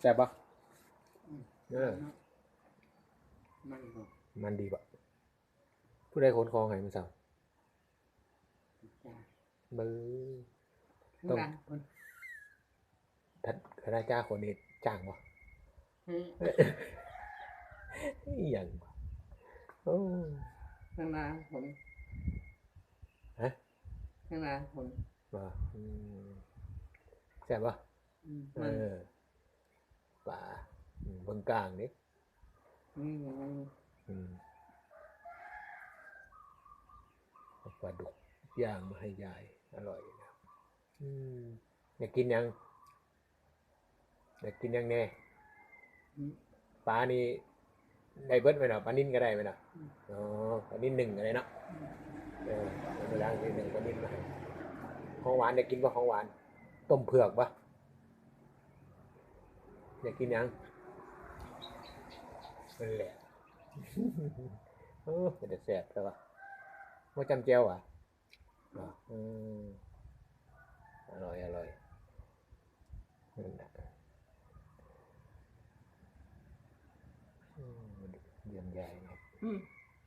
แซ่บปะเออ มันบ่มันดีปะผู้ใดขนของให้มันสั่งจ้ามือข้างต้องหลังคนทัดคณะจ้าคนนี้จ้างวะอืมอหย่างวะโอ้ ข้างหลังคนฮะ ข้างหลังคนมาอืมแซ่บปะอืมเอมันอป่าอืมเบางกลางนี่นี่มันอืมเอาปลาดุกย่างมาให้ยาย อร่อยนะอืมอยากกินยังอยากกินยังแน่อืมปลานี่ได้เบิดไหมเนาะปลานิ่นก็ได้ไหมเนาะอ๋อปลานิ่นหนึ่งอะไรเนาะเออเวลาที่หนึ่งปลานิ่นมาให้ของหวานอยากกินป่ะของหวาน ต้มเผือกป่ะอยากกินยัง นั่นแหละเออเป็นแต่แสบใช่ป่ะว่าจำเจียวอะอะอืมอร่อยอร่อยนั่นแหละอืมเยี่ยมใหญ่ครับอืม